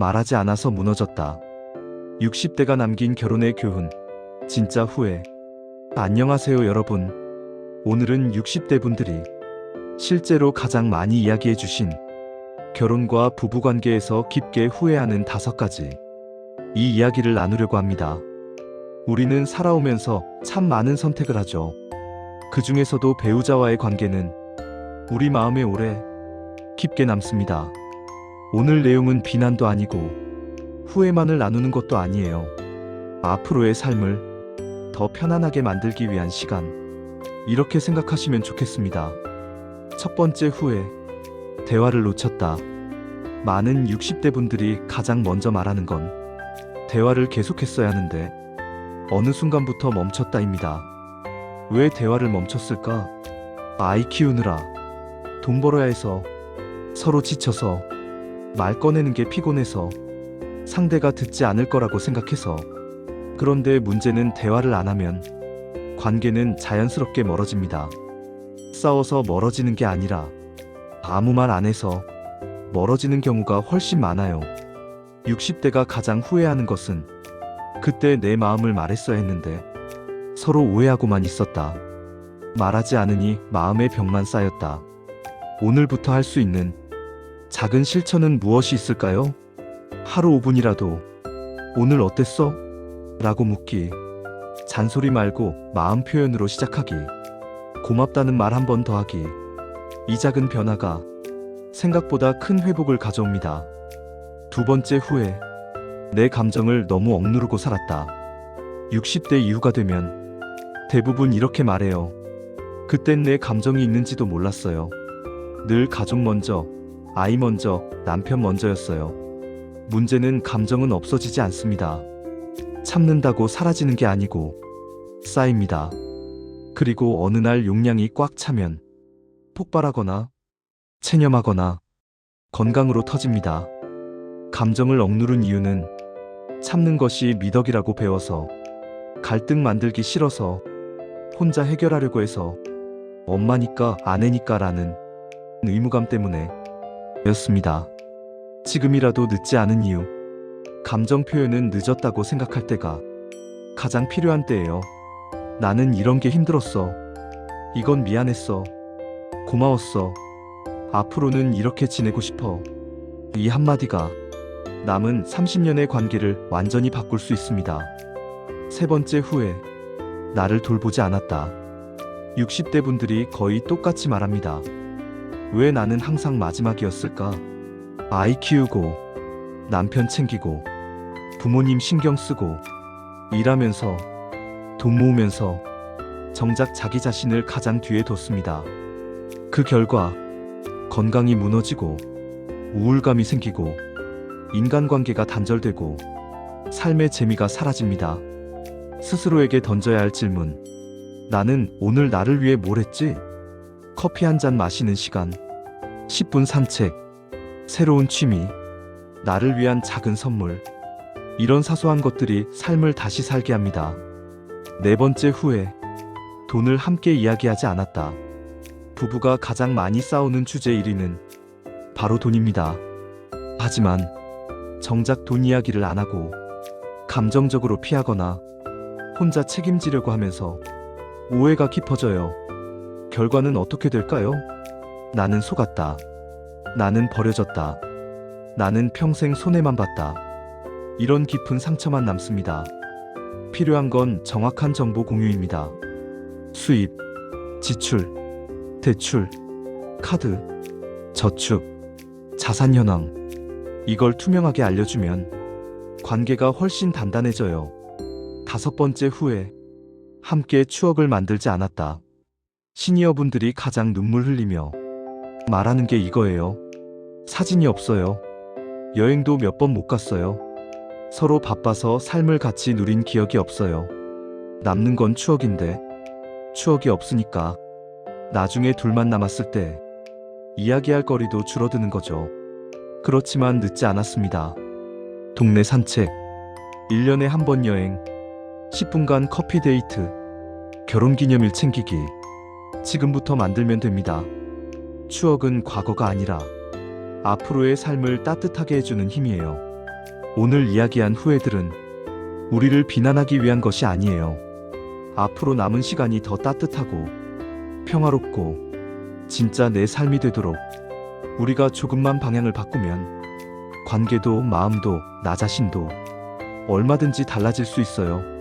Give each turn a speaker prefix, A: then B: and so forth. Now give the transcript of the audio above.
A: 말하지 않아서 무너졌다. 60대가 남긴 결혼의 교훈. 진짜 후회. 안녕하세요, 여러분. 오늘은 60대 분들이 실제로 가장 많이 이야기해 주신 결혼과 부부 관계에서 깊게 후회하는 다섯 가지. 이 이야기를 나누려고 합니다. 우리는 살아오면서 참 많은 선택을 하죠. 그 중에서도 배우자와의 관계는 우리 마음에 오래 깊게 남습니다. 오늘 내용은 비난도 아니고 후회만을 나누는 것도 아니에요. 앞으로의 삶을 더 편안하게 만들기 위한 시간. 이렇게 생각하시면 좋겠습니다. 첫 번째 후회. 대화를 놓쳤다. 많은 60대 분들이 가장 먼저 말하는 건 대화를 계속했어야 하는데 어느 순간부터 멈췄다입니다. 왜 대화를 멈췄을까? 아이 키우느라 돈 벌어야 해서 서로 지쳐서 말 꺼내는 게 피곤해서 상대가 듣지 않을 거라고 생각해서 그런데 문제는 대화를 안 하면 관계는 자연스럽게 멀어집니다. 싸워서 멀어지는 게 아니라 아무 말 안 해서 멀어지는 경우가 훨씬 많아요. 60대가 가장 후회하는 것은 그때 내 마음을 말했어야 했는데 서로 오해하고만 있었다. 말하지 않으니 마음의 병만 쌓였다. 오늘부터 할 수 있는 작은 실천은 무엇이 있을까요? 하루 5분이라도 오늘 어땠어? 라고 묻기. 잔소리 말고 마음 표현으로 시작하기. 고맙다는 말 한 번 더 하기. 이 작은 변화가 생각보다 큰 회복을 가져옵니다. 두 번째 후회. 내 감정을 너무 억누르고 살았다. 60대 이후가 되면 대부분 이렇게 말해요. 그땐 내 감정이 있는지도 몰랐어요. 늘 가족 먼저, 아이 먼저, 남편 먼저였어요. 문제는 감정은 없어지지 않습니다. 참는다고 사라지는 게 아니고 쌓입니다. 그리고 어느 날 용량이 꽉 차면 폭발하거나 체념하거나 건강으로 터집니다. 감정을 억누른 이유는 참는 것이 미덕이라고 배워서 갈등 만들기 싫어서 혼자 해결하려고 해서 엄마니까 아내니까라는 의무감 때문에 였습니다. 지금이라도 늦지 않은 이유. 감정 표현은 늦었다고 생각할 때가 가장 필요한 때예요. 나는 이런 게 힘들었어. 이건 미안했어. 고마웠어. 앞으로는 이렇게 지내고 싶어. 이 한마디가 남은 30년의 관계를 완전히 바꿀 수 있습니다. 세 번째 후회. 나를 돌보지 않았다. 60대 분들이 거의 똑같이 말합니다. 왜 나는 항상 마지막이었을까? 아이 키우고, 남편 챙기고, 부모님 신경 쓰고, 일하면서, 돈 모으면서, 정작 자기 자신을 가장 뒤에 뒀습니다. 그 결과, 건강이 무너지고, 우울감이 생기고, 인간관계가 단절되고, 삶의 재미가 사라집니다. 스스로에게 던져야 할 질문. 나는 오늘 나를 위해 뭘 했지? 커피 한 잔 마시는 시간, 10분 산책, 새로운 취미, 나를 위한 작은 선물. 이런 사소한 것들이 삶을 다시 살게 합니다. 네 번째 후회. 돈을 함께 이야기하지 않았다. 부부가 가장 많이 싸우는 주제 1위는 바로 돈입니다. 하지만 정작 돈 이야기를 안 하고 감정적으로 피하거나 혼자 책임지려고 하면서 오해가 깊어져요. 결과는 어떻게 될까요? 나는 속았다. 나는 버려졌다. 나는 평생 손해만 봤다. 이런 깊은 상처만 남습니다. 필요한 건 정확한 정보 공유입니다. 수입, 지출, 대출, 카드, 저축, 자산 현황. 이걸 투명하게 알려주면 관계가 훨씬 단단해져요. 다섯 번째 후회. 함께 추억을 만들지 않았다. 시니어분들이 가장 눈물 흘리며 말하는 게 이거예요. 사진이 없어요. 여행도 몇 번 못 갔어요. 서로 바빠서 삶을 같이 누린 기억이 없어요. 남는 건 추억인데, 추억이 없으니까 나중에 둘만 남았을 때 이야기할 거리도 줄어드는 거죠. 그렇지만 늦지 않았습니다. 동네 산책, 1년에 한 번 여행, 10분간 커피 데이트, 결혼 기념일 챙기기. 지금부터 만들면 됩니다. 추억은 과거가 아니라 앞으로의 삶을 따뜻하게 해주는 힘이에요. 오늘 이야기한 후회들은 우리를 비난하기 위한 것이 아니에요. 앞으로 남은 시간이 더 따뜻하고 평화롭고 진짜 내 삶이 되도록 우리가 조금만 방향을 바꾸면 관계도 마음도 나 자신도 얼마든지 달라질 수 있어요.